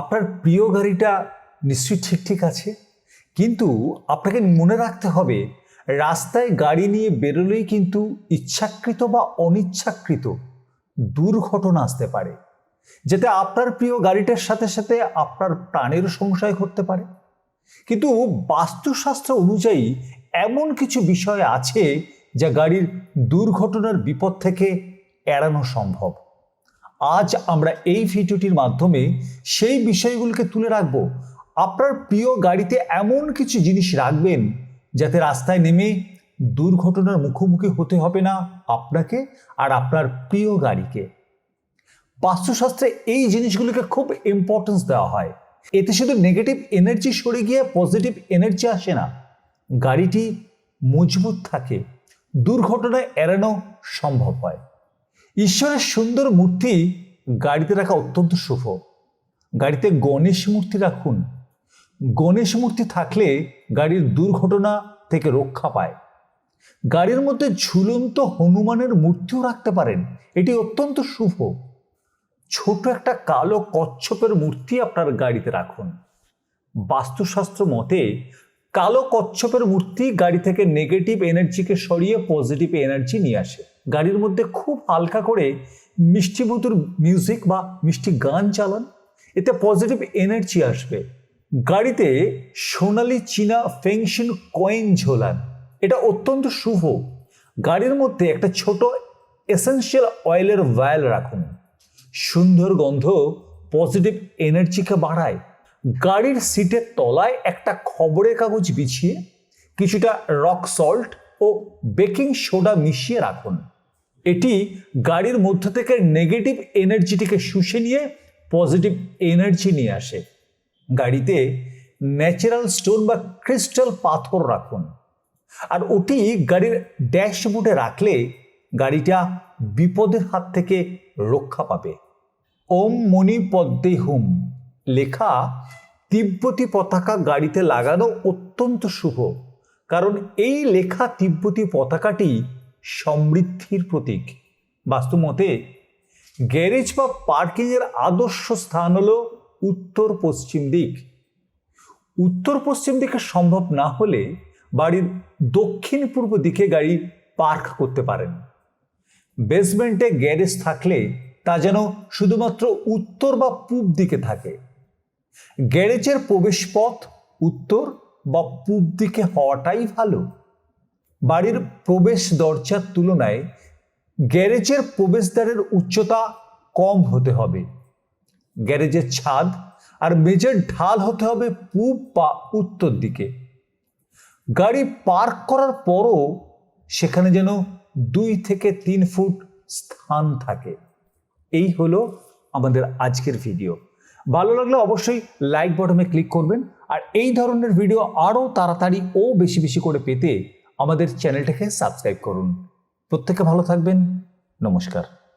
আপনার প্রিয় গাড়িটা নিশ্চয়ই ঠিক ঠিক আছে, কিন্তু আপনাকে মনে রাখতে হবে, রাস্তায় গাড়ি নিয়ে বেরোলেই কিন্তু ইচ্ছাকৃত বা অনিচ্ছাকৃত দুর্ঘটনা আসতে পারে যাতে আপনার প্রিয় গাড়িটার সাথে সাথে আপনার প্রাণের সংশয় ঘটতে পারে। কিন্তু বাস্তুশাস্ত্র অনুযায়ী এমন কিছু বিষয় আছে যা গাড়ির দুর্ঘটনার বিপদ থেকে এড়ানো সম্ভব। আজ আমরা এই ভিডিওটির মাধ্যমে সেই বিষয়গুলোকে তুলে রাখব। আপনার প্রিয় গাড়িতে এমন কিছু জিনিস রাখবেন যাতে রাস্তায় নেমে দুর্ঘটনার মুখোমুখি হতে হবে না আপনাকে আর আপনার প্রিয় গাড়িকে। বাস্তুশাস্ত্রে এই জিনিসগুলোকে খুব ইম্পর্টেন্স দেওয়া হয়। এতে শুধু নেগেটিভ এনার্জি সরে গিয়ে পজিটিভ এনার্জি আসে না। গাড়িটি মজবুত থাকে। দুর্ঘটনায় এড়ানো সম্ভব হয়। ঈশ্বরের সুন্দর মূর্তি গাড়িতে রাখা অত্যন্ত শুভ। গাড়িতে গণেশ মূর্তি রাখুন। গণেশ মূর্তি থাকলে গাড়ির দুর্ঘটনা থেকে রক্ষা পায়। গাড়ির মধ্যে ঝুলন্ত হনুমানের মূর্তিও রাখতে পারেন। এটি অত্যন্ত শুভ। ছোট একটা কালো কচ্ছপের মূর্তি আপনার গাড়িতে রাখুন। বাস্তুশাস্ত্র মতে, কালো কচ্ছপের মূর্তি গাড়ি থেকে নেগেটিভ এনার্জিকে সরিয়ে পজিটিভ এনার্জি নিয়ে আসে। গাড়ির মধ্যে খুব হালকা করে মিষ্টি মধুর মিউজিক বা মিষ্টি গান চালান। এতে পজিটিভ এনার্জি আসবে। গাড়িতে সোনালি চীনা ফেংশন কয়েন ঝোলান। এটা অত্যন্ত শুভ। গাড়ির মধ্যে একটা ছোট এসেন্সিয়াল অয়েলের ভায়াল রাখুন। সুন্দর গন্ধ পজিটিভ এনার্জিকে বাড়ায়। গাড়ির সিটের তলায় একটা খবরের কাগজ বিছিয়ে কিছুটা রক সল্ট ও বেকিং সোডা মিশিয়ে রাখুন। এটি গাড়ির মধ্য থেকে নেগেটিভ এনার্জিটিকে শুষে নিয়ে পজিটিভ এনার্জি নিয়ে আসে। গাড়িতে ন্যাচারাল স্টোন বা ক্রিস্টাল পাথর রাখুন। আর ওটি গাড়ির ড্যাশবোর্ডে রাখলে গাড়িটা বিপদের হাত থেকে রক্ষা পাবে। ওম মণি পদ্মে হুম লেখা, তিব্বতী পতাকা গাড়িতে লাগানো অত্যন্ত শুভ। কারণ এই লেখা তিব্বতী পতাকাটি সমৃদ্ধির প্রতীক। বাস্তুমতে, গ্যারেজ বা পার্কিংয়ের আদর্শ স্থান হলো উত্তর পশ্চিম দিক। উত্তর পশ্চিম দিকে সম্ভব না হলে বাড়ির দক্ষিণ পূর্ব দিকে গাড়ি পার্ক করতে পারেন। বেসমেন্টে গ্যারেজ থাকলে তা যেন শুধুমাত্র উত্তর বা পূব দিকে থাকে। গ্যারেজের প্রবেশপথ উত্তর বা পূব দিকে হওয়াটাই ভালো। বাড়ির প্রবেশ দরজার তুলনায় গ্যারেজের প্রবেশদ্বারের উচ্চতা কম হতে হবে। গ্যারেজের ছাদ আর মেজের ঢাল হতে হবে পূব বা উত্তর দিকে। গাড়ি পার্ক করার পরও সেখানে যেন দুই থেকে তিন ফুট স্থান থাকে। এই হলো আমাদের আজকের ভিডিও। ভালো লাগলে অবশ্যই লাইক বটমে ক্লিক করবেন আর এই ধরনের ভিডিও আরও তাড়াতাড়ি ও বেশি বেশি করে পেতে আমাদের চ্যানেলটাকে সাবস্ক্রাইব করুন। প্রত্যেকে ভালো থাকবেন। নমস্কার।